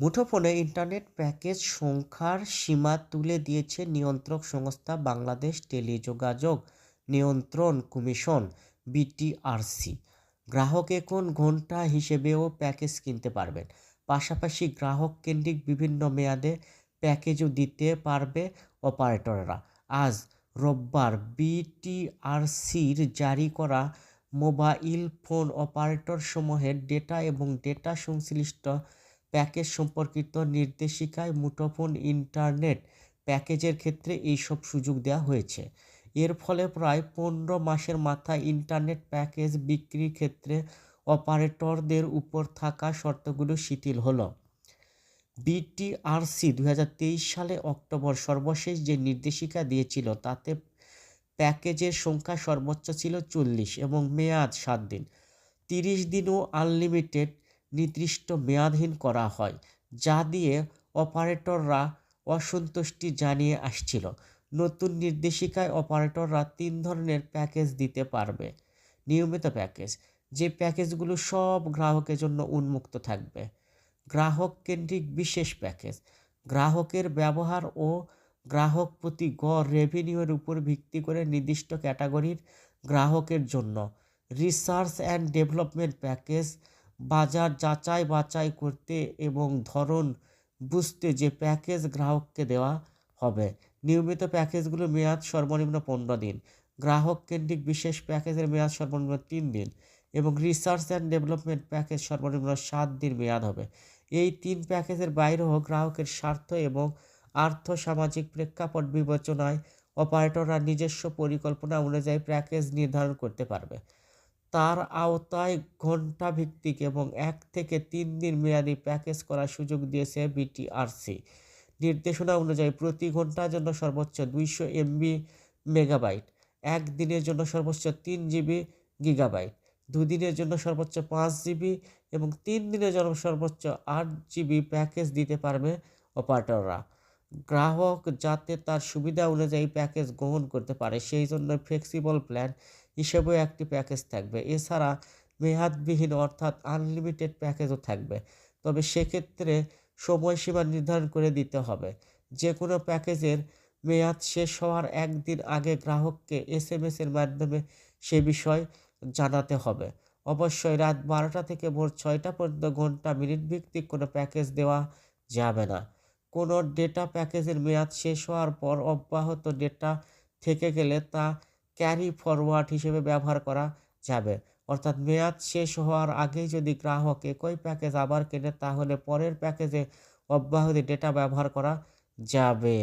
মুঠোফোনে internet package সংখ্যার সীমা তুলে দিয়েছে নিয়ন্ত্রক সংস্থা বাংলাদেশ টেলিযোগাযোগ নিয়ন্ত্রণ কমিশন, বিটিআরসি। গ্রাহক এখন ঘণ্টা হিসেবেও প্যাকেজ কিনতে পারবেন। পাশাপাশি গ্রাহক কেন্দ্রিক বিভিন্ন মেয়াদে প্যাকেজও দিতে পারবে অপারেটররা। আজ রোববার বিটিআরসির জারি করা মোবাইল ফোন অপারেটর সমূহের ডেটা এবং ডেটা সংশ্লিষ্ট প্যাকেজ সম্পর্কিত নির্দেশিকায় মুঠোফোন, ইন্টারনেট প্যাকেজের ক্ষেত্রে এইসব সুযোগ দেওয়া হয়েছে। এর ফলে প্রায় পনেরো মাসের মাথায় ইন্টারনেট প্যাকেজ বিক্রির ক্ষেত্রে অপারেটরদের উপর থাকা শর্তগুলো শিথিল হলো। বিটিআরসি দু হাজার তেইশ সালে অক্টোবর সর্বশেষ যে নির্দেশিকা দিয়েছিল, তাতে প্যাকেজের সংখ্যা সর্বোচ্চ ছিল চল্লিশ এবং মেয়াদ সাত দিন। তিরিশ দিনও আনলিমিটেড নির্দিষ্ট মেয়াদহীন করা হয়, যা দিয়ে অপারেটররা অসন্তুষ্টি জানিয়ে আসছিল। নতুন নির্দেশিকায় অপারেটররা তিন ধরনের প্যাকেজ দিতে পারবে। নিয়মিত প্যাকেজ, যে প্যাকেজগুলো সব গ্রাহকের জন্য উন্মুক্ত থাকবে। গ্রাহক কেন্দ্রিক বিশেষ প্যাকেজ, গ্রাহকের ব্যবহার ও গ্রাহক প্রতি গড় রেভিনিউয়ের উপর ভিত্তি করে নির্দিষ্ট ক্যাটাগরির গ্রাহকের জন্য। রিসার্চ অ্যান্ড ডেভেলপমেন্ট প্যাকেজ বাজার যাচাই বাছাই করতে এবং ধরন বুঝতে যে প্যাকেজ গ্রাহককে দেওয়া হবে। নিয়মিত প্যাকেজগুলোর মেয়াদ সর্বনিম্ন পনেরো দিন গ্রাহক কেন্দ্রিক বিশেষ প্যাকেজের মেয়াদ সর্বনিম্ন তিন দিন এবং রিসার্চ অ্যান্ড ডেভেলপমেন্ট প্যাকেজ সর্বনিম্ন সাত দিন মেয়াদ হবে। এই তিন প্যাকেজের বাইরেও গ্রাহকের স্বার্থ এবং আর্থ সামাজিক প্রেক্ষাপট বিবেচনায় অপারেটররা নিজস্ব পরিকল্পনা অনুযায়ী প্যাকেজ নির্ধারণ করতে পারবে। তার আওতায় ঘণ্টা ভিত্তিক এবং এক থেকে তিন দিন মেয়াদি প্যাকেজ করার সুযোগ দিয়েছে বিটিআরসি। নির্দেশনা অনুযায়ী প্রতি ঘণ্টার জন্য সর্বোচ্চ দুইশো এমবি মেগাবাইট, এক দিনের জন্য সর্বোচ্চ তিন জিবি গিগাবাইট দুদিনের জন্য সর্বোচ্চ পাঁচ জিবি এবং তিন দিনের জন্য সর্বোচ্চ আট জিবি প্যাকেজ দিতে পারবে অপারেটররা। গ্রাহক যাতে তার সুবিধা অনুযায়ী প্যাকেজ গ্রহণ করতে পারে, সেই জন্য ফ্লেক্সিবল প্ল্যান হিসেবেও একটি প্যাকেজ থাকবে। এছাড়া মেয়াদবিহীন অর্থাৎ আনলিমিটেড প্যাকেজও থাকবে। তবে সেক্ষেত্রে সময়সীমা নির্ধারণ করে দিতে হবে। যে কোনো প্যাকেজের মেয়াদ শেষ হওয়ার একদিন আগে গ্রাহককে এস এম এসের মাধ্যমে সে বিষয় জানাতে হবে। অবশ্যই রাত বারোটা থেকে ভোর ছয়টা পর্যন্ত ঘণ্টা মিনিট ভিত্তিক কোনো প্যাকেজ দেওয়া যাবে না। কোনো ডেটা প্যাকেজের মেয়াদ শেষ হওয়ার পর অব্যাহত ডেটা থেকে গেলে তা ক্যারি ফরওয়ার্ড হিসেবে ব্যবহার করা যাবে। অর্থাৎ মেয়াদ শেষ হওয়ার আগেই যদি গ্রাহক একই প্যাকেজ আবার কেনে, তাহলে পরের প্যাকেজে অব্যাহতি ডেটা ব্যবহার করা যাবে।